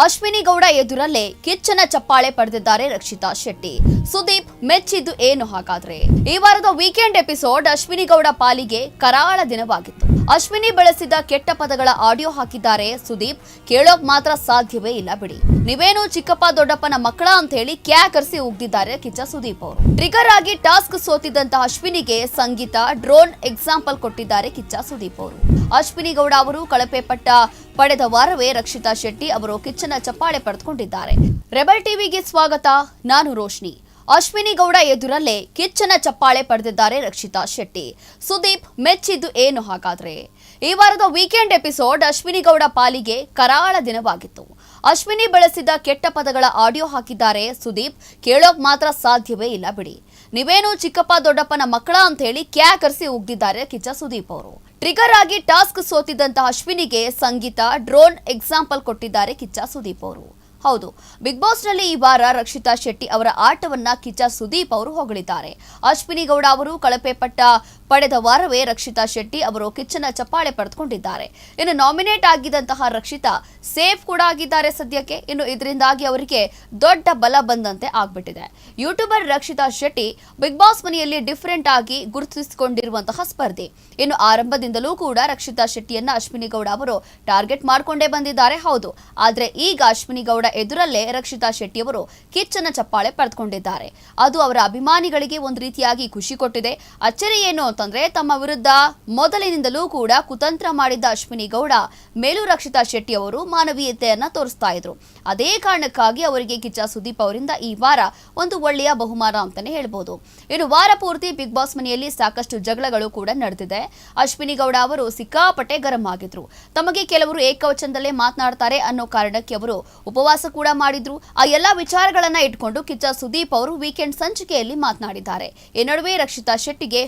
ಅಶ್ವಿನಿ ಗೌಡ ಎದುರಲ್ಲೇ ಕಿಚ್ಚನ ಚಪ್ಪಾಳೆ ಪಡೆದಿದ್ದಾರೆ ರಕ್ಷಿತಾ ಶೆಟ್ಟಿ. ಸುದೀಪ್ ಮೆಚ್ಚಿದ್ದು ಏನು ಹಾಗಾದ್ರೆ? ಈ ವಾರದ ವೀಕೆಂಡ್ ಎಪಿಸೋಡ್ ಅಶ್ವಿನಿ ಗೌಡ ಪಾಲಿಗೆ ಕರಾಳ ದಿನವಾಗಿತ್ತು. ಅಶ್ವಿನಿ ಬಳಸಿದ ಕೆಟ್ಟ ಪದಗಳ ಆಡಿಯೋ ಹಾಕಿದ್ದಾರೆ ಸುದೀಪ್. ಕೇಳೋಕ್ ಮಾತ್ರ ಸಾಧ್ಯವೇ ಇಲ್ಲ ಬಿಡಿ. ನೀವೇನು ಚಿಕ್ಕಪ್ಪ, ದೊಡ್ಡಪ್ಪನ ಮಕ್ಕಳ ಅಂತ ಹೇಳಿ ಕ್ಯಾಕರಿಸಿ ಉಗ್ದಿದ್ದಾರೆ ಕಿಚ್ಚ ಸುದೀಪ್ ಅವರು. ಟ್ರಿಗರ್ ಆಗಿ ಟಾಸ್ಕ್ ಸೋತಿದ್ದಂತಹ ಅಶ್ವಿನಿಗೆ ಸಂಗೀತ ಡ್ರೋನ್ ಎಕ್ಸಾಂಪಲ್ ಕೊಟ್ಟಿದ್ದಾರೆ ಕಿಚ್ಚ ಸುದೀಪ್ ಅವರು. ಅಶ್ವಿನಿ ಗೌಡ ಅವರು ಕಳಪೆ ಪಟ್ಟ ಪಡೆದ ವಾರವೇ ರಕ್ಷಿತಾ ಶೆಟ್ಟಿ ಅವರು ಕಿಚ್ಚನ ಚಪ್ಪಾಳೆ ಪಡೆದುಕೊಂಡಿದ್ದಾರೆ. ರೆಬಲ್ ಟಿವಿಗೆ ಸ್ವಾಗತ, ನಾನು ರೋಶ್ನಿ. ಅಶ್ವಿನಿ ಗೌಡ ಎದುರಲ್ಲೇ ಕಿಚ್ಚನ ಚಪ್ಪಾಳೆ ಪಡೆದಿದ್ದಾರೆ ರಕ್ಷಿತಾ ಶೆಟ್ಟಿ. ಸುದೀಪ್, ಮೆಚ್ಚಿದ್ದು ಏನು ಹಾಗಾದ್ರೆ? ಈ ವಾರದ ವೀಕೆಂಡ್ ಎಪಿಸೋಡ್ ಅಶ್ವಿನಿ ಗೌಡ ಪಾಲಿಗೆ ಕರಾಳ ದಿನವಾಗಿತ್ತು. ಅಶ್ವಿನಿ ಬಳಸಿದ ಕೆಟ್ಟ ಪದಗಳ ಆಡಿಯೋ ಹಾಕಿದ್ದಾರೆ ಸುದೀಪ್. ಕೇಳೋಕ್ ಮಾತ್ರ ಸಾಧ್ಯವೇ ಇಲ್ಲ ಬಿಡಿ. ನೀವೇನು ಚಿಕ್ಕಪ್ಪ, ದೊಡ್ಡಪ್ಪನ ಮಕ್ಕಳ ಅಂತ ಹೇಳಿ ಕ್ಯಾಕರಿಸಿ ಉಗ್ದಿದ್ದಾರೆ ಕಿಚ್ಚ ಸುದೀಪ್ ಅವರು. ಟ್ರಿಗರ್ ಆಗಿ ಟಾಸ್ಕ್ ಸೋತಿದ್ದಂತಹ ಅಶ್ವಿನಿಗೆ ಸಂಗೀತ, ಡ್ರೋನ್ ಎಕ್ಸಾಂಪಲ್ ಕೊಟ್ಟಿದ್ದಾರೆ ಕಿಚ್ಚ ಸುದೀಪ್ ಅವರು. ಹೌದು, ಬಿಗ್ ಬಾಸ್ನಲ್ಲಿ ಈ ವಾರ ರಕ್ಷಿತಾ ಶೆಟ್ಟಿ ಅವರ ಆಟವನ್ನ ಕಿಚ್ಚ ಸುದೀಪ್ ಅವರು ಹೊಗಳಿದ್ದಾರೆ. ಅಶ್ವಿನಿ ಗೌಡ ಅವರು ಕಳಪೆ ಪಟ್ಟ ಪಡೆದ ವಾರವೇ ರಕ್ಷಿತಾ ಶೆಟ್ಟಿ ಅವರು ಕಿಚ್ಚನ ಚಪ್ಪಾಳೆ ಪಡೆದುಕೊಂಡಿದ್ದಾರೆ. ಇನ್ನು ನಾಮಿನೇಟ್ ಆಗಿದ್ದಂತಹ ರಕ್ಷಿತಾ ಸೇಫ್ ಕೂಡ ಆಗಿದ್ದಾರೆ ಸದ್ಯಕ್ಕೆ. ಇನ್ನು ಇದರಿಂದಾಗಿ ಅವರಿಗೆ ದೊಡ್ಡ ಬಲ ಬಂದಂತೆ ಆಗ್ಬಿಟ್ಟಿದೆ. YouTuber Rakshitha Shetty big boss ಮನೆಯಲ್ಲಿ ಡಿಫರೆಂಟ್ ಆಗಿ ಗುರುತಿಸಿಕೊಂಡಿರುವಂತಹ ಸ್ಪರ್ಧಿ. ಇನ್ನು ಆರಂಭದಿಂದಲೂ ಕೂಡ ರಕ್ಷಿತಾ ಶೆಟ್ಟಿಯನ್ನ ಅಶ್ವಿನಿ ಗೌಡ ಅವರು ಟಾರ್ಗೆಟ್ ಮಾಡಿಕೊಂಡೇ ಬಂದಿದ್ದಾರೆ. ಹೌದು, ಆದ್ರೆ ಈಗ ಅಶ್ವಿನಿ ಗೌಡ ಎದುರಲ್ಲೇ ರಕ್ಷಿತಾ ಶೆಟ್ಟಿ ಅವರು ಕಿಚ್ಚನ ಚಪ್ಪಾಳೆ ಪಡೆದುಕೊಂಡಿದ್ದಾರೆ. ಅದು ಅವರ ಅಭಿಮಾನಿಗಳಿಗೆ ಒಂದು ರೀತಿಯಾಗಿ ಖುಷಿ ಕೊಟ್ಟಿದೆ. ಅಚ್ಚರಿ ಏನು ಅಂತಂದ್ರೆ ತಮ್ಮ ವಿರುದ್ಧ ಮೊದಲಿನಿಂದಲೂ ಕೂಡ ಕುತಂತ್ರ ಮಾಡಿದ್ದ ಅಶ್ವಿನಿ ಗೌಡ, ಮೇಲೂ ರಕ್ಷಿತಾ ಶೆಟ್ಟಿ ಅವರು ಮಾನವೀಯತೆಯನ್ನ ತೋರಿಸ್ತಾ ಇದ್ರು. ಅದೇ ಕಾರಣಕ್ಕಾಗಿ ಅವರಿಗೆ ಕಿಚ್ಚ ಸುದೀಪ್ ಅವರಿಂದ ಈ ವಾರ ಒಂದು ಒಳ್ಳೆಯ ಬಹುಮಾನ ಅಂತಾನೆ ಹೇಳ್ಬೋದು. ಇನ್ನು ವಾರ ಪೂರ್ತಿ ಬಿಗ್ ಬಾಸ್ ಮನೆಯಲ್ಲಿ ಸಾಕಷ್ಟು ಜಗಳಗಳು ಕೂಡ ನಡೆದಿದೆ. ಅಶ್ವಿನಿ ಗೌಡ ಅವರು ಸಿಕ್ಕಾಪಟ್ಟೆ ಗರಂ ಆಗಿದ್ರು. ತಮಗೆ ಕೆಲವರು ಏಕವಚನದಲ್ಲೇ ಮಾತನಾಡ್ತಾರೆ ಅನ್ನೋ ಕಾರಣಕ್ಕೆ ಅವರು ಉಪವಾಸ ಕೂಡ ಮಾಡಿದ್ರು. ಆ ಎಲ್ಲಾ ವಿಚಾರಗಳನ್ನ ಇಟ್ಕೊಂಡು ಕಿಚ್ಚ ಸುದೀಪ್ ಅವರು ವೀಕೆಂಡ್ ಸಂಚಿಕೆಯಲ್ಲಿ ಮಾತನಾಡಿದ್ದಾರೆ. ಈ ನಡುವೆ ರಕ್ಷಿತಾ ಶೆಟ್ಟಿಗೆ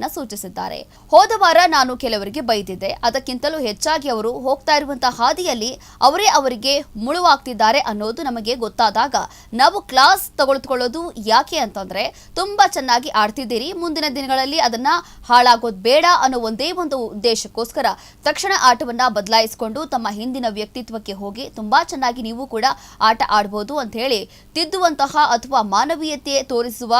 ಮೆಚ್ಚುಗೆಯನ್ನ ಸೂಚಿಸಿದ್ದಾರೆ. ಹೋದ ವಾರ ನಾನು ಕೆಲವರಿಗೆ ಬೈದಿದ್ದೆ. ಅದಕ್ಕಿಂತಲೂ ಹೆಚ್ಚಾಗಿ ಅವರು ಹೋಗ್ತಾ ಇರುವಂತಹ ಹಾದಿಯಲ್ಲಿ ಅವರೇ ಅವರಿಗೆ ಮುಳುವಾಗ್ತಿದ್ದಾರೆ ಅನ್ನೋದು ನಮಗೆ ಗೊತ್ತಾದಾಗ ನಾವು ಕ್ಲಾಸ್ ತಗೊಳ್ಕೊಳ್ಳೋದು ಯಾಕೆ ಅಂತಂದ್ರೆ ತುಂಬಾ ಚೆನ್ನಾಗಿ ಆಡ್ತಿದ್ದೀರಿ. ಮುಂದಿನ ದಿನಗಳಲ್ಲಿ ಅದನ್ನ ಹಾಳಾಗೋದು ಬೇಡ ಅನ್ನೋ ಒಂದೇ ಒಂದು ಉದ್ದೇಶಕ್ಕೋಸ್ಕರ ತಕ್ಷಣ ಆಟವನ್ನ ಬದಲಾಯಿಸಿಕೊಂಡು ತಮ್ಮ ಹಿಂದಿನ ವ್ಯಕ್ತಿತ್ವಕ್ಕೆ ಹೋಗಿ ತುಂಬಾ ಚೆನ್ನಾಗಿ ನೀವು ಕೂಡ ಆಟ ಆಡ್ಬೋದು ಅಂತ ಹೇಳಿ ತಿದ್ದುವಂತಹ ಅಥವಾ ಮಾನವೀಯತೆ ತೋರಿಸುವ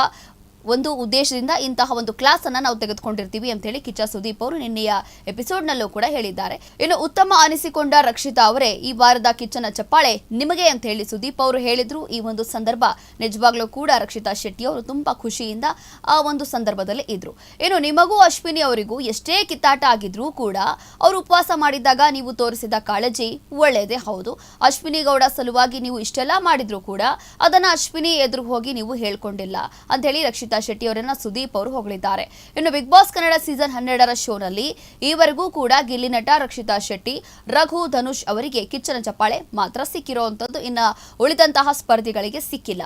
ಒಂದು ಉದ್ದೇಶದಿಂದ ಇಂತಹ ಒಂದು ಕ್ಲಾಸ್ ಅನ್ನ ನಾವು ತೆಗೆದುಕೊಂಡಿರ್ತೀವಿ ಅಂತ ಹೇಳಿ ಕಿಚ್ಚ ಸುದೀಪ್ ಅವರು ನಿನ್ನೆಯ ಎಪಿಸೋಡ್ ನಲ್ಲೂ ಕೂಡ ಹೇಳಿದ್ದಾರೆ. ಇನ್ನು ಉತ್ತಮ ಅನಿಸಿಕೊಂಡ ರಕ್ಷಿತಾ ಅವರೇ ಈ ವಾರದ ಕಿಚ್ಚನ ಚಪ್ಪಾಳೆ ನಿಮಗೆ ಅಂತ ಹೇಳಿ ಸುದೀಪ್ ಅವರು ಹೇಳಿದ್ರು. ಈ ಒಂದು ಸಂದರ್ಭ ನಿಜವಾಗ್ಲೂ ಕೂಡ ರಕ್ಷಿತಾ ಶೆಟ್ಟಿ ಅವರು ತುಂಬಾ ಖುಷಿಯಿಂದ ಆ ಒಂದು ಸಂದರ್ಭದಲ್ಲಿ ಇದ್ರು. ಇನ್ನು ನಿಮಗೂ ಅಶ್ವಿನಿ ಅವರಿಗೂ ಎಷ್ಟೇ ಕಿತ್ತಾಟ ಆಗಿದ್ರೂ ಕೂಡ ಅವರು ಉಪವಾಸ ಮಾಡಿದಾಗ ನೀವು ತೋರಿಸಿದ ಕಾಳಜಿ ಒಳ್ಳೆಯದೇ ಹೌದು. ಅಶ್ವಿನಿ ಗೌಡ ಸಲುವಾಗಿ ನೀವು ಇಷ್ಟೆಲ್ಲ ಮಾಡಿದ್ರು ಕೂಡ ಅದನ್ನ ಅಶ್ವಿನಿ ಎದುರು ಹೋಗಿ ನೀವು ಹೇಳ್ಕೊಂಡಿಲ್ಲ ಅಂತ ಹೇಳಿ ರಕ್ಷಿತಾ ಶೆಟ್ಟಿ ಅವರನ್ನ ಸುದೀಪ್ ಅವರು ಹೊಗಳಿದ್ದಾರೆ. ಇನ್ನು ಬಿಗ್ ಬಾಸ್ ಕನ್ನಡ ಸೀಸನ್ ಹನ್ನೆರಡರ ಶೋನಲ್ಲಿ ಈವರೆಗೂ ಕೂಡ ಗಿಲ್ಲಿ ನಟ ರಕ್ಷಿತಾ ಶೆಟ್ಟಿ, ರಘು ಧನುಷ್ ಅವರಿಗೆ ಕಿಚ್ಚನ ಚಪ್ಪಾಳೆ ಮಾತ್ರ ಸಿಕ್ಕಿರುವಂತದ್ದು ಇನ್ನ ಉಳಿದಂತಹ ಸ್ಪರ್ಧಿಗಳಿಗೆ ಸಿಕ್ಕಿಲ್ಲ.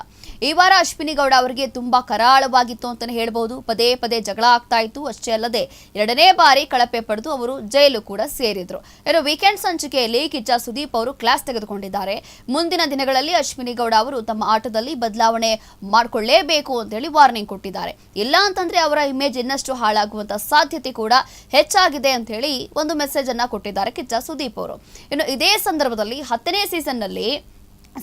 ಈ ವಾರ ಅಶ್ವಿನಿ ಗೌಡ ಅವರಿಗೆ ತುಂಬಾ ಕರಾಳವಾಗಿತ್ತು ಅಂತಾನೆ ಹೇಳಬಹುದು ಪದೇ ಪದೇ ಜಗಳ ಆಗ್ತಾ ಇತ್ತು. ಅಷ್ಟೇ ಅಲ್ಲದೆ ಎರಡನೇ ಬಾರಿ ಕಳಪೆ ಪಡೆದು ಅವರು ಜೈಲು ಕೂಡ ಸೇರಿದ್ರು. ಇನ್ನು ವೀಕೆಂಡ್ ಸಂಚಿಕೆಯಲ್ಲಿ ಕಿಚ್ಚ ಸುದೀಪ್ ಅವರು ಕ್ಲಾಸ್ ತೆಗೆದುಕೊಂಡಿದ್ದಾರೆ. ಮುಂದಿನ ದಿನಗಳಲ್ಲಿ ಅಶ್ವಿನಿ ಗೌಡ ಅವರು ತಮ್ಮ ಆಟದಲ್ಲಿ ಬದಲಾವಣೆ ಮಾಡಿಕೊಳ್ಳೇಬೇಕು ಅಂತ ಹೇಳಿ ವಾರ್ನಿಂಗ್ ಕೊಟ್ಟಿದ್ದಾರೆ. ಇಲ್ಲ ಅಂತಂದ್ರೆ ಅವರ ಇಮೇಜ್ ಇನ್ನಷ್ಟು ಹಾಳಾಗುವಂತ ಸಾಧ್ಯತೆ ಕೂಡ ಹೆಚ್ಚಾಗಿದೆ ಅಂತ ಹೇಳಿ ಒಂದು ಮೆಸೇಜ್ ಅನ್ನ ಕೊಟ್ಟಿದ್ದಾರೆ ಕಿಚ್ಚ ಸುದೀಪ್ ಅವರು. ಇನ್ನು ಇದೇ ಸಂದರ್ಭದಲ್ಲಿ ಹತ್ತನೇ ಸೀಸನ್ನಲ್ಲಿ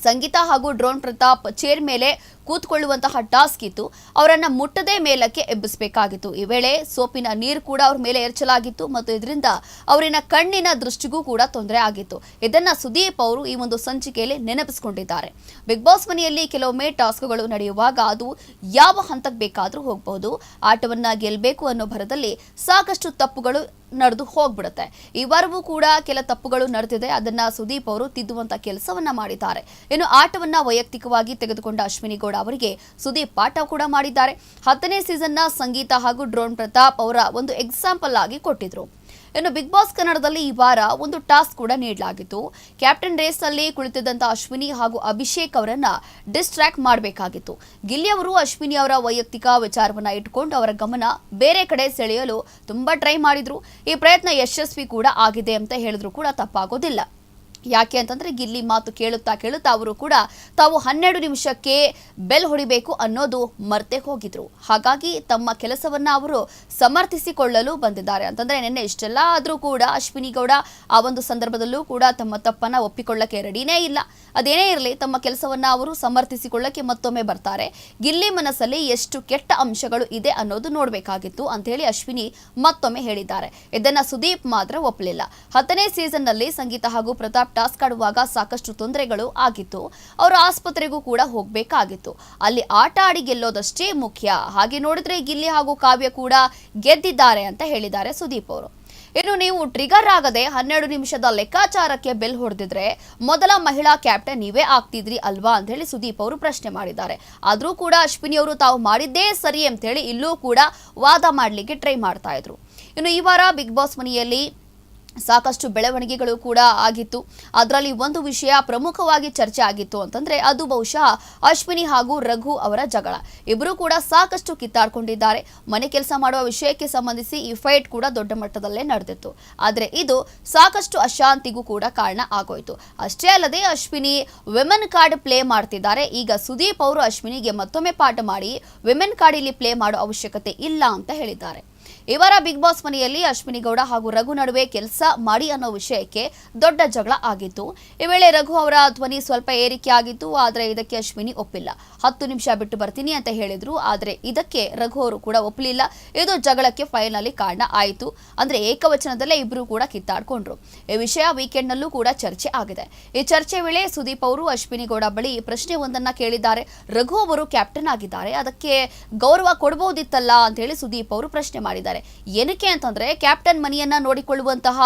ಸಂಗೀತ ಹಾಗೂ ಡ್ರೋನ್ ಪ್ರತಾಪ್ ಚೇರ್ ಮೇಲೆ ಕೂತ್ಕೊಳ್ಳುವಂತಹ ಟಾಸ್ಕ್ ಇತ್ತು. ಅವರನ್ನ ಮುಟ್ಟದೇ ಮೇಲಕ್ಕೆ ಎಬ್ಬಿಸಬೇಕಾಗಿತ್ತು. ಈ ವೇಳೆ ಸೋಪಿನ ನೀರು ಕೂಡ ಅವ್ರ ಮೇಲೆ ಎರಚಲಾಗಿತ್ತು ಮತ್ತು ಇದರಿಂದ ಅವರಿನ ಕಣ್ಣಿನ ದೃಷ್ಟಿಗೂ ಕೂಡ ತೊಂದರೆ ಆಗಿತ್ತು. ಇದನ್ನ ಸುದೀಪ್ ಅವರು ಈ ಒಂದು ಸಂಚಿಕೆಯಲ್ಲಿ ನೆನಪಿಸಿಕೊಂಡಿದ್ದಾರೆ. ಬಿಗ್ ಬಾಸ್ ಮನೆಯಲ್ಲಿ ಕೆಲವೊಮ್ಮೆ ಟಾಸ್ಕ್ಗಳು ನಡೆಯುವಾಗ ಅದು ಯಾವ ಹಂತಕ್ಕೆ ಬೇಕಾದರೂ ಹೋಗಬಹುದು ಆಟವನ್ನ ಗೆಲ್ಲಬೇಕು ಅನ್ನೋ ಭರದಲ್ಲಿ ಸಾಕಷ್ಟು ತಪ್ಪುಗಳು ನಡೆದು ಹೋಗ್ಬಿಡುತ್ತೆ. ಈವರೆಗೂ ಕೂಡ ಕೆಲ ತಪ್ಪುಗಳು ನಡೆದಿದೆ. ಅದನ್ನ ಸುದೀಪ್ ಅವರು ತಿದ್ದುವಂತ ಕೆಲಸವನ್ನ ಮಾಡಿದ್ದಾರೆ. ಇನ್ನು ಆಟವನ್ನ ವೈಯಕ್ತಿಕವಾಗಿ ತೆಗೆದುಕೊಂಡ ಅಶ್ವಿನಿ ಗೌಡ ಅವರಿಗೆ ಸುದೀಪ್ ಪಾಠ ಕೂಡ ಮಾಡಿದ್ದಾರೆ. ಹತ್ತನೇ ಸೀಸನ್ನ ಸಂಗೀತ ಹಾಗೂ ಡ್ರೋನ್ ಪ್ರತಾಪ್ ಅವರ ಒಂದು ಎಕ್ಸಾಂಪಲ್ ಆಗಿ ಕೊಟ್ಟಿದ್ರು. ಇನ್ನು ಬಿಗ್ ಬಾಸ್ ಕನ್ನಡದಲ್ಲಿ ಈ ವಾರ ಒಂದು ಟಾಸ್ಕ್ ಕೂಡ ನೀಡಲಾಗಿತ್ತು. ಕ್ಯಾಪ್ಟನ್ ರೇಸ್ನಲ್ಲಿ ಕುಳಿತಿದ್ದಂಥ ಅಶ್ವಿನಿ ಹಾಗೂ ಅಭಿಷೇಕ್ ಅವರನ್ನ ಡಿಸ್ಟ್ರಾಕ್ಟ್ ಮಾಡಬೇಕಾಗಿತ್ತು. ಗಿಲ್ಲಿ ಅವರು ಅಶ್ವಿನಿ ಅವರ ವೈಯಕ್ತಿಕ ವಿಚಾರವನ್ನ ಇಟ್ಕೊಂಡು ಅವರ ಗಮನ ಬೇರೆ ಕಡೆ ಸೆಳೆಯಲು ತುಂಬಾ ಟ್ರೈ ಮಾಡಿದ್ರು. ಈ ಪ್ರಯತ್ನ ಯಶಸ್ವಿ ಕೂಡ ಆಗಿದೆ ಅಂತ ಹೇಳಿದ್ರು ಕೂಡ ತಪ್ಪಾಗೋದಿಲ್ಲ. ಯಾಕೆ ಅಂತಂದ್ರೆ ಗಿಲ್ಲಿ ಮಾತು ಕೇಳುತ್ತಾ ಕೇಳುತ್ತಾ ಅವರು ಕೂಡ ತಾವು ಹನ್ನೆರಡು ನಿಮಿಷಕ್ಕೆ ಬೆಲ್ ಹೊಡಿಬೇಕು ಅನ್ನೋದು ಮರ್ತೆ ಹೋಗಿದ್ರು. ಹಾಗಾಗಿ ತಮ್ಮ ಕೆಲಸವನ್ನ ಅವರು ಸಮರ್ಥಿಸಿಕೊಳ್ಳಲು ಬಂದಿದ್ದಾರೆ. ಅಂತಂದ್ರೆ ನಿನ್ನೆ ಇಷ್ಟೆಲ್ಲ ಆದ್ರೂ ಕೂಡ ಅಶ್ವಿನಿ ಗೌಡ ಆ ಒಂದು ಸಂದರ್ಭದಲ್ಲೂ ಕೂಡ ತಮ್ಮ ತಪ್ಪನ್ನ ಒಪ್ಪಿಕೊಳ್ಳಕ್ಕೆ ರೆಡಿನೇ ಇಲ್ಲ. ಅದೇನೇ ಇರಲಿ, ತಮ್ಮ ಕೆಲಸವನ್ನ ಅವರು ಸಮರ್ಥಿಸಿಕೊಳ್ಳಕ್ಕೆ ಮತ್ತೊಮ್ಮೆ ಬರ್ತಾರೆ. ಗಿಲ್ಲಿ ಮನಸ್ಸಲ್ಲಿ ಎಷ್ಟು ಕೆಟ್ಟ ಅಂಶಗಳು ಇದೆ ಅನ್ನೋದು ನೋಡಬೇಕಾಗಿತ್ತು ಅಂತ ಹೇಳಿ ಅಶ್ವಿನಿ ಮತ್ತೊಮ್ಮೆ ಹೇಳಿದ್ದಾರೆ. ಇದನ್ನ ಸುದೀಪ್ ಮಾತ್ರ ಒಪ್ಪಲಿಲ್ಲ. ಹತ್ತನೇ ಸೀಸನ್ನಲ್ಲಿ ಸಂಗೀತ ಹಾಗೂ ಪ್ರತಾಪ್ ಟಾಸ್ಕ್ ಆಡುವಾಗ ಸಾಕಷ್ಟು ತೊಂದರೆಗಳು ಆಗಿತ್ತು. ಅವರು ಆಸ್ಪತ್ರೆಗೂ ಕೂಡ ಹೋಗಬೇಕಾಗಿತ್ತು. ಅಲ್ಲಿ ಆಟ ಆಡಿ ಗೆಲ್ಲೋದಷ್ಟೇ ಮುಖ್ಯ. ಹಾಗೆ ನೋಡಿದ್ರೆ ಗಿಲ್ಲಿ ಹಾಗೂ ಕಾವ್ಯ ಕೂಡ ಗೆದ್ದಿದ್ದಾರೆ ಅಂತ ಹೇಳಿದ್ದಾರೆ ಸುದೀಪ್ ಅವರು. ಇನ್ನು ನೀವು ಟ್ರಿಗರ್ ಆಗದೆ ಹನ್ನೆರಡು ನಿಮಿಷದ ಲೆಕ್ಕಾಚಾರಕ್ಕೆ ಬೆಲ್ ಹೊಡೆದಿದ್ರೆ ಮೊದಲ ಮಹಿಳಾ ಕ್ಯಾಪ್ಟನ್ ನೀವೇ ಆಗ್ತಿದ್ರಿ ಅಲ್ವಾ ಅಂತ ಹೇಳಿ ಸುದೀಪ್ ಅವರು ಪ್ರಶ್ನೆ ಮಾಡಿದ್ದಾರೆ. ಆದರೂ ಕೂಡ ಅಶ್ವಿನಿ ಅವರು ತಾವು ಮಾಡಿದ್ದೇ ಸರಿ ಅಂತ ಹೇಳಿ ಇಲ್ಲೂ ಕೂಡ ವಾದ ಮಾಡಲಿಕ್ಕೆ ಟ್ರೈ ಮಾಡ್ತಾ ಇದ್ರು. ಇನ್ನು ಈ ವಾರ ಬಿಗ್ ಬಾಸ್ ಮನೆಯಲ್ಲಿ ಸಾಕಷ್ಟು ಬೆಳವಣಿಗೆಗಳು ಕೂಡ ಆಗಿತ್ತು. ಅದರಲ್ಲಿ ಒಂದು ವಿಷಯ ಪ್ರಮುಖವಾಗಿ ಚರ್ಚೆ ಆಗಿತ್ತು ಅಂತಂದ್ರೆ ಅದು ಬಹುಶಃ ಅಶ್ವಿನಿ ಹಾಗೂ ರಘು ಅವರ ಜಗಳ. ಇಬ್ಬರು ಕೂಡ ಸಾಕಷ್ಟು ಕಿತ್ತಾಡ್ಕೊಂಡಿದ್ದಾರೆ. ಮನೆ ಕೆಲಸ ಮಾಡುವ ವಿಷಯಕ್ಕೆ ಸಂಬಂಧಿಸಿ ಈ ಫೈಟ್ ಕೂಡ ದೊಡ್ಡ ಮಟ್ಟದಲ್ಲೇ ನಡೆದಿತ್ತು. ಆದರೆ ಇದು ಸಾಕಷ್ಟು ಅಶಾಂತಿಗೂ ಕೂಡ ಕಾರಣ ಆಗೋಯ್ತು. ಅಷ್ಟೇ ಅಲ್ಲದೆ ಅಶ್ವಿನಿ ವಿಮೆನ್ ಕಾರ್ಡ್ ಪ್ಲೇ ಮಾಡ್ತಿದ್ದಾರೆ. ಈಗ ಸುದೀಪ್ ಅವರು ಅಶ್ವಿನಿಗೆ ಮತ್ತೊಮ್ಮೆ ಪಾಠ ಮಾಡಿ ವಿಮೆನ್ ಕಾರ್ಡ್ ಇಲ್ಲಿ ಪ್ಲೇ ಮಾಡೋ ಅವಶ್ಯಕತೆ ಇಲ್ಲ ಅಂತ ಹೇಳಿದ್ದಾರೆ. ಈ ಬಿಗ್ ಬಾಸ್ ಮನೆಯಲ್ಲಿ ಅಶ್ವಿನಿ ಗೌಡ ಹಾಗೂ ರಘು ನಡುವೆ ಕೆಲಸ ಮಾಡಿ ಅನ್ನೋ ವಿಷಯಕ್ಕೆ ದೊಡ್ಡ ಜಗಳ ಆಗಿತ್ತು. ಈ ವೇಳೆ ರಘು ಅವರ ಧ್ವನಿ ಸ್ವಲ್ಪ ಏರಿಕೆ ಆಗಿತ್ತು, ಆದರೆ ಇದಕ್ಕೆ ಅಶ್ವಿನಿ ಒಪ್ಪಿಲ್ಲ. ಹತ್ತು ನಿಮಿಷ ಬಿಟ್ಟು ಬರ್ತೀನಿ ಅಂತ ಹೇಳಿದ್ರು, ಆದರೆ ಇದಕ್ಕೆ ರಘು ಅವರು ಕೂಡ ಒಪ್ಪಲಿಲ್ಲ ಇದು ಜಗಳಕ್ಕೆ ಫೈನಲಿ ಕಾರಣ ಆಯಿತು. ಅಂದ್ರೆ ಏಕವಚನದಲ್ಲೇ ಇಬ್ಬರು ಕೂಡ ಕಿತ್ತಾಡ್ಕೊಂಡ್ರು. ಈ ವಿಷಯ ವೀಕೆಂಡ್ ನಲ್ಲೂ ಕೂಡ ಚರ್ಚೆ ಆಗಿದೆ. ಈ ಚರ್ಚೆ ವೇಳೆ ಸುದೀಪ್ ಅವರು ಅಶ್ವಿನಿ ಗೌಡ ಬಳಿ ಪ್ರಶ್ನೆ ಒಂದನ್ನ ಕೇಳಿದ್ದಾರೆ. ರಘು ಅವರು ಕ್ಯಾಪ್ಟನ್ ಆಗಿದ್ದಾರೆ. ಅದಕ್ಕೆ ಗೌರವ ಕೊಡಬಹುದಿತ್ತಲ್ಲ ಅಂತ ಹೇಳಿ ಸುದೀಪ್ ಅವರು ಪ್ರಶ್ನೆ ಮಾಡಿದ್ದಾರೆ. ಏನಕ್ಕೆ ಅಂತಂದ್ರೆ ಕ್ಯಾಪ್ಟನ್ ಮನಿಯನ್ನ ನೋಡಿಕೊಳ್ಳುವಂತಹ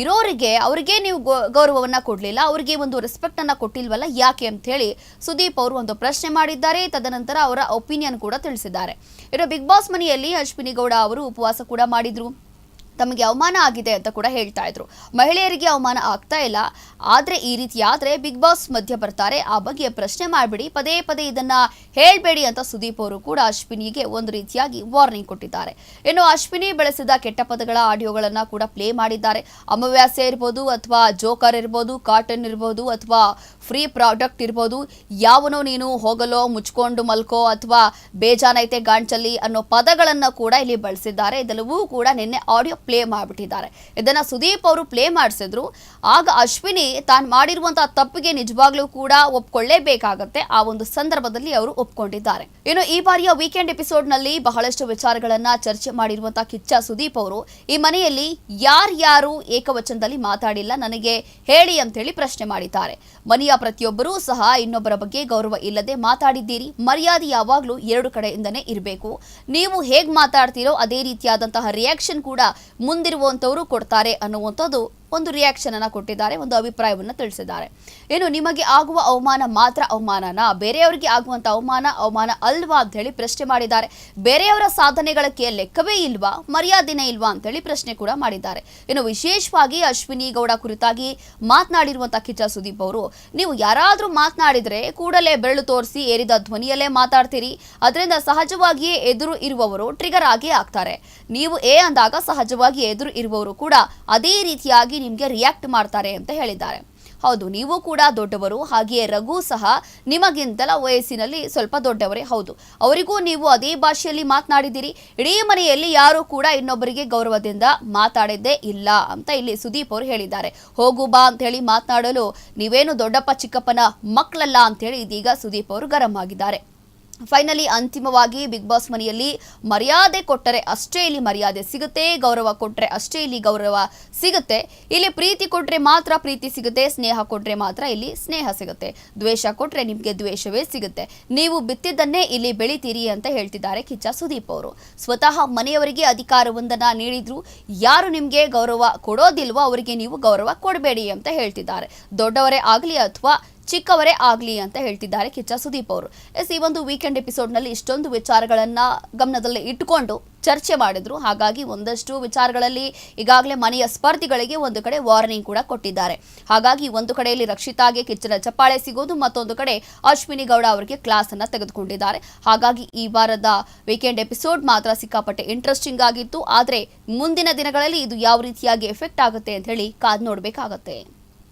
ಇರೋರಿಗೆ ಅವರಿಗೆ ನೀವು ಗೌರವವನ್ನ ಕೊಡ್ಲಿಲ್ಲ, ಅವರಿಗೆ ಒಂದು ರೆಸ್ಪೆಕ್ಟ್ ಅನ್ನ ಕೊಟ್ಟಿಲ್ವಲ್ಲ, ಯಾಕೆ ಅಂತ ಹೇಳಿ ಸುದೀಪ್ ಅವರು ಒಂದು ಪ್ರಶ್ನೆ ಮಾಡಿದ್ದಾರೆ. ತದನಂತರ ಅವರ ಒಪಿನಿಯನ್ ಕೂಡ ತಿಳಿಸಿದ್ದಾರೆ. ಇನ್ನು ಬಿಗ್ ಬಾಸ್ ಮನೆಯಲ್ಲಿ ಅಶ್ವಿನಿ ಗೌಡ ಅವರು ಉಪವಾಸ ಕೂಡ ಮಾಡಿದ್ರು. ತಮಗೆ ಅವಮಾನ ಆಗಿದೆ ಅಂತ ಕೂಡ ಹೇಳ್ತಾ ಇದ್ರು. ಮಹಿಳೆಯರಿಗೆ ಅವಮಾನ ಆಗ್ತಾ ಇಲ್ಲ. ಆದ್ರೆ ಈ ರೀತಿ ಆದ್ರೆ ಬಿಗ್ ಬಾಸ್ ಮಧ್ಯ ಬರ್ತಾರೆ. ಆ ಬಗ್ಗೆ ಪ್ರಶ್ನೆ ಮಾಡಬೇಡಿ. ಪದೇ ಪದೇ ಇದನ್ನ ಹೇಳಬೇಡಿ ಅಂತ ಸುದೀಪ್ ಅವರು ಕೂಡ ಅಶ್ವಿನಿಗೆ ಒಂದು ರೀತಿಯಾಗಿ ವಾರ್ನಿಂಗ್ ಕೊಟ್ಟಿದ್ದಾರೆ. ಇನ್ನು ಅಶ್ವಿನಿ ಬೆಳೆಸಿದ ಕೆಟ್ಟ ಪದಗಳ ಆಡಿಯೋಗಳನ್ನ ಕೂಡ ಪ್ಲೇ ಮಾಡಿದ್ದಾರೆ. ಅಮಾವಾಸ್ಯೆ ಇರ್ಬೋದು ಅಥವಾ ಜೋಕರ್ ಇರ್ಬೋದು ಕಾಟನ್ ಇರ್ಬೋದು ಅಥವಾ ಫ್ರೀ ಪ್ರಾಡಕ್ಟ್ ಇರ್ಬೋದು. ಯಾವನೋ ನೀನು ಹೋಗಲೋ, ಮುಚ್ಕೊಂಡು ಮಲ್ಕೋ ಅಥವಾ ಬೇಜಾನೈತೆ ಗಾಂಚಲ್ಲಿ ಅನ್ನೋ ಪದಗಳನ್ನ ಕೂಡ ಇಲ್ಲಿ ಬಳಸಿದ್ದಾರೆ. ಇದೆಲ್ಲವೂ ಕೂಡ ನಿನ್ನೆ ಆಡಿಯೋ ಪ್ಲೇ ಮಾಡಿಬಿಟ್ಟಿದ್ದಾರೆ. ಇದನ್ನು ಸುದೀಪ್ ಅವರು ಪ್ಲೇ ಮಾಡಿಸಿದ್ರು. ಆಗ ಅಶ್ವಿನಿ ತಾನು ಮಾಡಿರುವಂತಹ ತಪ್ಪಿಗೆ ನಿಜವಾಗ್ಲೂ ಕೂಡ ಒಪ್ಕೊಳ್ಳೇಬೇಕಾಗತ್ತೆ. ಆ ಒಂದು ಸಂದರ್ಭದಲ್ಲಿ ಅವರು ಒಪ್ಕೊಂಡಿದ್ದಾರೆ. ಇನ್ನು ಈ ಬಾರಿಯ ವೀಕೆಂಡ್ ಎಪಿಸೋಡ್ನಲ್ಲಿ ಬಹಳಷ್ಟು ವಿಚಾರಗಳನ್ನ ಚರ್ಚೆ ಮಾಡಿರುವಂತಹ ಕಿಚ್ಚ ಸುದೀಪ್ ಅವರು, ಈ ಮನೆಯಲ್ಲಿ ಯಾರ್ಯಾರು ಏಕವಚನದಲ್ಲಿ ಮಾತಾಡಿಲ್ಲ, ನನಗೆ ಹೇಳಿ ಅಂತ ಹೇಳಿ ಪ್ರಶ್ನೆ ಮಾಡಿದ್ದಾರೆ. ಮನೆಯ ಪ್ರತಿಯೊಬ್ಬರೂ ಸಹ ಇನ್ನೊಬ್ಬರ ಬಗ್ಗೆ ಗೌರವ ಇಲ್ಲದೆ ಮಾತಾಡಿದ್ದೀರಿ. ಮರ್ಯಾದೆ ಯಾವಾಗಲೂ ಎರಡು ಕಡೆಯಿಂದನೇ ಇರಬೇಕು. ನೀವು ಹೇಗ್ ಮಾತಾಡ್ತೀರೋ ಅದೇ ರೀತಿಯಾದಂತಹ ರಿಯಾಕ್ಷನ್ ಕೂಡ ಮುಂದಿರುವಂತವರು ಕೊಡ್ತಾರೆ ಅನ್ನುವಂಥದ್ದು ಒಂದು ರಿಯಾಕ್ಷನ್ ಅನ್ನ ಕೊಟ್ಟಿದ್ದಾರೆ, ಒಂದು ಅಭಿಪ್ರಾಯವನ್ನ ತಿಳಿಸಿದ್ದಾರೆ. ಏನು, ನಿಮಗೆ ಆಗುವ ಅವಮಾನ ಮಾತ್ರ ಅವಮಾನನ? ಬೇರೆಯವರಿಗೆ ಆಗುವಂತ ಅವಮಾನ ಅವಮಾನ ಅಲ್ವಾ ಅಂತ ಹೇಳಿ ಪ್ರಶ್ನೆ ಮಾಡಿದ್ದಾರೆ. ಬೇರೆಯವರ ಸಾಧನೆಗಳಕ್ಕೆ ಲೆಕ್ಕವೇ ಇಲ್ವಾ? ಮರ್ಯಾದೆನೇ ಇಲ್ವಾ ಅಂತ ಹೇಳಿ ಪ್ರಶ್ನೆ ಕೂಡ ಮಾಡಿದ್ದಾರೆ. ಇನ್ನು ವಿಶೇಷವಾಗಿ ಅಶ್ವಿನಿ ಗೌಡ ಕುರಿತಾಗಿ ಮಾತನಾಡಿರುವಂತ ಕಿಚ್ಚ ಸುದೀಪ್ ಅವರು, ನೀವು ಯಾರಾದ್ರೂ ಮಾತನಾಡಿದ್ರೆ ಕೂಡಲೇ ಬೆರಳು ತೋರಿಸಿ ಏರಿದ ಧ್ವನಿಯಲ್ಲೇ ಮಾತಾಡ್ತೀರಿ. ಅದರಿಂದ ಸಹಜವಾಗಿಯೇ ಎದುರು ಇರುವವರು ಟ್ರಿಗರ್ ಆಗಿ ಆಗ್ತಾರೆ. ನೀವು ಎ ಅಂದಾಗ ಸಹಜವಾಗಿ ಎದುರು ಇರುವವರು ಕೂಡ ಅದೇ ರೀತಿಯಾಗಿ ನಿಮಗೆ ರಿಯಾಕ್ಟ್ ಮಾಡ್ತಾರೆ ಅಂತ ಹೇಳಿದ್ದಾರೆ. ಹೌದು, ನೀವು ಕೂಡ ದೊಡ್ಡವರು, ಹಾಗೆಯೇ ರಘು ಸಹ ನಿಮಗಿಂತಲ ವಯಸ್ಸಿನಲ್ಲಿ ಸ್ವಲ್ಪ ದೊಡ್ಡವರೇ, ಹೌದು. ಅವರಿಗೂ ನೀವು ಅದೇ ಭಾಷೆಯಲ್ಲಿ ಮಾತನಾಡಿದ್ದೀರಿ. ಇಡೀ ಮನೆಯಲ್ಲಿ ಯಾರು ಕೂಡ ಇನ್ನೊಬ್ಬರಿಗೆ ಗೌರವದಿಂದ ಮಾತಾಡಿದ್ದೇ ಇಲ್ಲ ಅಂತ ಇಲ್ಲಿ ಸುದೀಪ್ ಅವರು ಹೇಳಿದ್ದಾರೆ. ಹೋಗು ಬಾ ಅಂತ ಹೇಳಿ ಮಾತನಾಡಲು ನೀವೇನು ದೊಡ್ಡಪ್ಪ, ಚಿಕ್ಕಪ್ಪನ ಮಕ್ಕಳಲ್ಲ ಅಂತ ಹೇಳಿ ಇದೀಗ ಸುದೀಪ್ ಅವರು ಗರಂ ಆಗಿದ್ದಾರೆ. ಫೈನಲಿ ಅಂತಿಮವಾಗಿ ಬಿಗ್ ಬಾಸ್ ಮನೆಯಲ್ಲಿ ಮರ್ಯಾದೆ ಕೊಟ್ಟರೆ ಅಷ್ಟೇ ಇಲ್ಲಿ ಮರ್ಯಾದೆ ಸಿಗುತ್ತೆ, ಗೌರವ ಕೊಟ್ಟರೆ ಅಷ್ಟೇ ಇಲ್ಲಿ ಗೌರವ ಸಿಗುತ್ತೆ. ಇಲ್ಲಿ ಪ್ರೀತಿ ಕೊಟ್ಟರೆ ಮಾತ್ರ ಪ್ರೀತಿ ಸಿಗುತ್ತೆ, ಸ್ನೇಹ ಕೊಟ್ಟರೆ ಮಾತ್ರ ಇಲ್ಲಿ ಸ್ನೇಹ ಸಿಗುತ್ತೆ. ದ್ವೇಷ ಕೊಟ್ಟರೆ ನಿಮಗೆ ದ್ವೇಷವೇ ಸಿಗುತ್ತೆ. ನೀವು ಬಿತ್ತಿದ್ದನ್ನೇ ಇಲ್ಲಿ ಬೆಳಿತೀರಿ ಅಂತ ಹೇಳ್ತಿದ್ದಾರೆ ಕಿಚ್ಚ ಸುದೀಪ್ ಅವರು. ಸ್ವತಃ ಮನೆಯವರಿಗೆ ಅಧಿಕಾರವೊಂದನ್ನು ನೀಡಿದ್ರು, ಯಾರು ನಿಮಗೆ ಗೌರವ ಕೊಡೋದಿಲ್ವೋ ಅವರಿಗೆ ನೀವು ಗೌರವ ಕೊಡಬೇಡಿ ಅಂತ ಹೇಳ್ತಿದ್ದಾರೆ. ದೊಡ್ಡವರೇ ಆಗಲಿ ಅಥವಾ ಚಿಕ್ಕವರೇ ಆಗಲಿ ಅಂತ ಹೇಳ್ತಿದ್ದಾರೆ ಕಿಚ್ಚ ಸುದೀಪ್ ಅವರು. ಎಸ್, ಈ ಒಂದು ವೀಕೆಂಡ್ ಎಪಿಸೋಡ್ನಲ್ಲಿ ಇಷ್ಟೊಂದು ವಿಚಾರಗಳನ್ನ ಗಮನದಲ್ಲಿ ಇಟ್ಟುಕೊಂಡು ಚರ್ಚೆ ಮಾಡಿದ್ರು. ಹಾಗಾಗಿ ಒಂದಷ್ಟು ವಿಚಾರಗಳಲ್ಲಿ ಈಗಾಗಲೇ ಮನೆಯ ಸ್ಪರ್ಧಿಗಳಿಗೆ ಒಂದು ಕಡೆ ವಾರ್ನಿಂಗ್ ಕೂಡ ಕೊಟ್ಟಿದ್ದಾರೆ. ಹಾಗಾಗಿ ಒಂದು ಕಡೆಯಲ್ಲಿ ರಕ್ಷಿತಾಗೆ ಕಿಚ್ಚನ ಚಪ್ಪಾಳೆ ಸಿಗೋದು, ಮತ್ತೊಂದು ಕಡೆ ಅಶ್ವಿನಿ ಗೌಡ ಅವರಿಗೆ ಕ್ಲಾಸ್ ಅನ್ನ ತೆಗೆದುಕೊಂಡಿದ್ದಾರೆ. ಹಾಗಾಗಿ ಈ ವಾರದ ವೀಕೆಂಡ್ ಎಪಿಸೋಡ್ ಮಾತ್ರ ಸಿಕ್ಕಾಪಟ್ಟೆ ಇಂಟ್ರೆಸ್ಟಿಂಗ್ ಆಗಿತ್ತು. ಆದರೆ ಮುಂದಿನ ದಿನಗಳಲ್ಲಿ ಇದು ಯಾವ ರೀತಿಯಾಗಿ ಎಫೆಕ್ಟ್ ಆಗುತ್ತೆ ಅಂತ ಹೇಳಿ ಕಾದ್ ನೋಡಬೇಕಾಗತ್ತೆ.